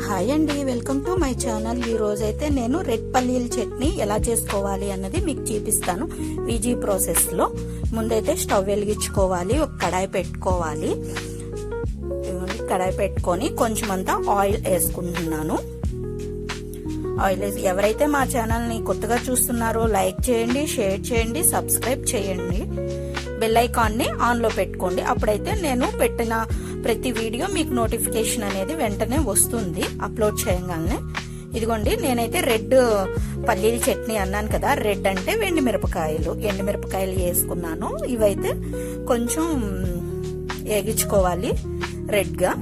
Hi అండి welcome to my channel. ఈ రోజైతే నేను రెడ్ పల్లీల చట్నీ ఎలా చేసుకోవాలి అన్నది మీకు చూపిస్తాను. ఈజీ ప్రాసెస్లో. ముందైతే స్టవ్ వెలిగించుకోవాలి ఒక కడాయి పెట్టుకోవాలి. కడాయి పెట్టుకొని కొంచెం అంతా ఆయిల్ వేసుకుంటున్నాను. ఆయిల్ వేసి ఎవరైతే మా ఛానల్ని కొత్తగా చూస్తున్నారో లైక్ చేయండి షేర్ చేయండి సబ్స్క్రైబ్ చేయండి. బెల్ ఐకాన్ని ఆన్లో పెట్టుకోండి. అప్పుడైతే నేను పెట్టిన ప్రతి వీడియో మీకు నోటిఫికేషన్ అనేది వెంటనే వస్తుంది. అప్లోడ్ చేయగానే. ఇదిగోండి నేనైతే రెడ్ పల్లీల చట్నీ అన్నాను కదా. రెడ్ అంటే వెండి మిరపకాయలు. ఎండు మిరపకాయలు వేసుకున్నాను. ఇవైతే కొంచెం వేగించుకోవాలి రెడ్గా.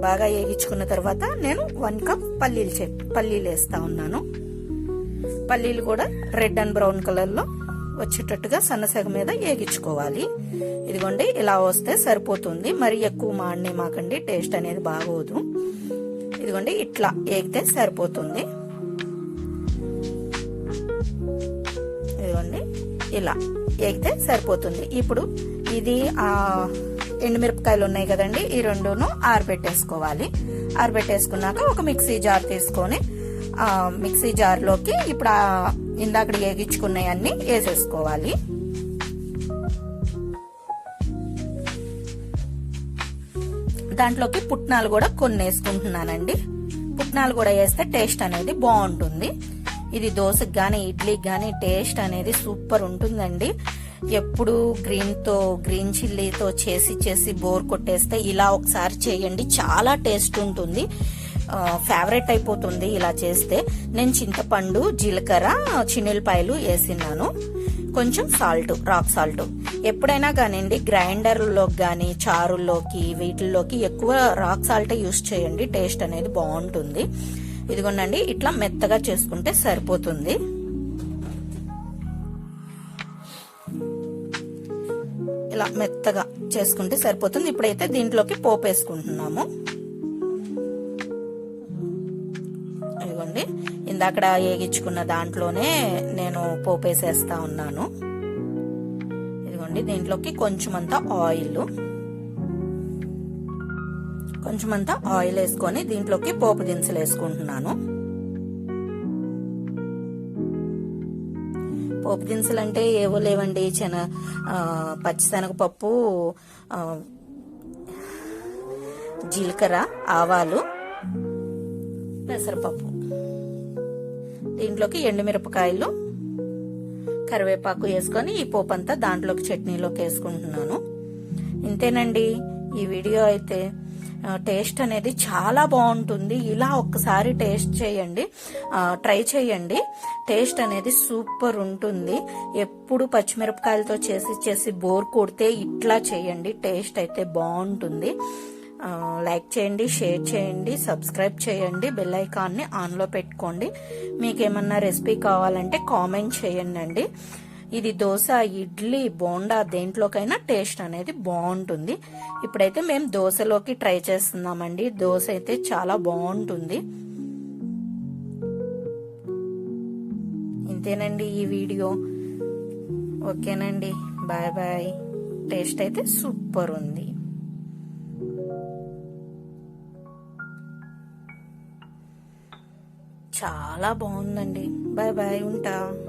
బాగా వేగించుకున్న తర్వాత నేను వన్ కప్ పల్లీలు చెట్ పల్లీలు వేస్తా ఉన్నాను. పల్లీలు కూడా రెడ్ అండ్ బ్రౌన్ కలర్లో. వచ్చేటట్టుగా సన్నసగ మీద వేగించుకోవాలి ఇదిగోండి ఇలా వస్తే సరిపోతుంది. మరి ఎక్కువ మాడిని మాకండి టేస్ట్ అనేది బాగోదు. ఇదిగోండి ఇట్లా వేగితే సరిపోతుంది. ఇదిగోండి ఇలా వేగితే సరిపోతుంది. ఇప్పుడు ఇది ఆ ఎండుమిరపకాయలు ఉన్నాయి కదండి ఈ రెండును ఆరబెట్టేసుకోవాలి. ఆరబెట్టేసుకున్నాక ఒక మిక్సీ జార్ తీసుకొని మిక్సీ జార్లోకి ఇప్పుడు ఇందాక వేగించుకున్నవన్నీ వేసేసుకోవాలి. దాంట్లోకి పుట్నాలు కూడా కొన్ని వేసుకుంటున్నానండి. పుట్నాలు కూడా వేస్తే టేస్ట్ అనేది బాగుంటుంది. ఇది దోశకి కానీ ఇడ్లీకి కానీ టేస్ట్ అనేది సూపర్ ఉంటుందండి. ఎప్పుడు గ్రీన్తో గ్రీన్ చిల్లీతో చేసి చేసి బోర్ కొట్టేస్తే ఇలా ఒకసారి చేయండి చాలా టేస్ట్ ఉంటుంది. ఫేవరెట్ అయిపోతుంది ఇలా చేస్తే. నేను చింతపండు జీలకర్ర చిన్నెలపాయలు వేసినాను కొంచెం సాల్ట్ రాక్ సాల్ట్ ఎప్పుడైనా కానివ్వండి గ్రైండర్లోకి కానీ చారుల్లోకి వీటిల్లోకి ఎక్కువ రాక్ సాల్ట్ యూస్ చేయండి. టేస్ట్ అనేది బాగుంటుంది. ఇదిగోండి ఇట్లా మెత్తగా చేసుకుంటే సరిపోతుంది. ఇలా మెత్తగా చేసుకుంటే సరిపోతుంది. ఇప్పుడైతే దీంట్లోకి పోపు వేసుకుంటున్నాము. ఇందాక వేగించుకున్న దాంట్లోనే నేను పోపు వేసేస్తా ఉన్నాను. ఇదిగోండి దీంట్లోకి కొంచెం అంతా ఆయిల్. కొంచెం అంతా ఆయిల్ వేసుకొని దీంట్లోకి పోపు దినుసులు వేసుకుంటున్నాను. పోపు దినుసులు అంటే ఏవో లేవండి చెన పచ్చిశనగపప్పు జీలకర్ర ఆవాలు పెసరపప్పు. దీంట్లోకి ఎండుమిరపకాయలు కరివేపాకు వేసుకొని ఈ పోపు అంతా దాంట్లోకి చట్నీలోకి వేసుకుంటున్నాను. ఇంతేనండి ఈ వీడియో అయితే టేస్ట్ అనేది చాలా బాగుంటుంది. ఇలా ఒక్కసారి టేస్ట్ చేయండి ట్రై చేయండి. టేస్ట్ అనేది సూపర్ ఉంటుంది. ఎప్పుడు పచ్చిమిరపకాయలతో చేసి చేసి బోర్ కొడితే ఇట్లా చేయండి. టేస్ట్ అయితే బాగుంటుంది. లైక్ చేయండి షేర్ చేయండి సబ్స్క్రైబ్ చేయండి బెల్ ఐకాన్ని ఆన్లో పెట్టుకోండి. మీకు ఏమన్నా రెసిపీ కావాలంటే కామెంట్ చేయండి ఇది దోశ ఇడ్లీ బోండా దేంట్లోకైనా టేస్ట్ అనేది బాగుంటుంది. ఇప్పుడైతే మేము దోశలోకి ట్రై చేస్తున్నామండి. దోశ అయితే చాలా బాగుంటుంది. ఇంతేనండి ఈ వీడియో. ఓకేనండి. Bye bye. టేస్ట్ అయితే సూపర్ ఉంది. చాలా బాగుందండి. బాయ్ బాయ్ ఉంటా.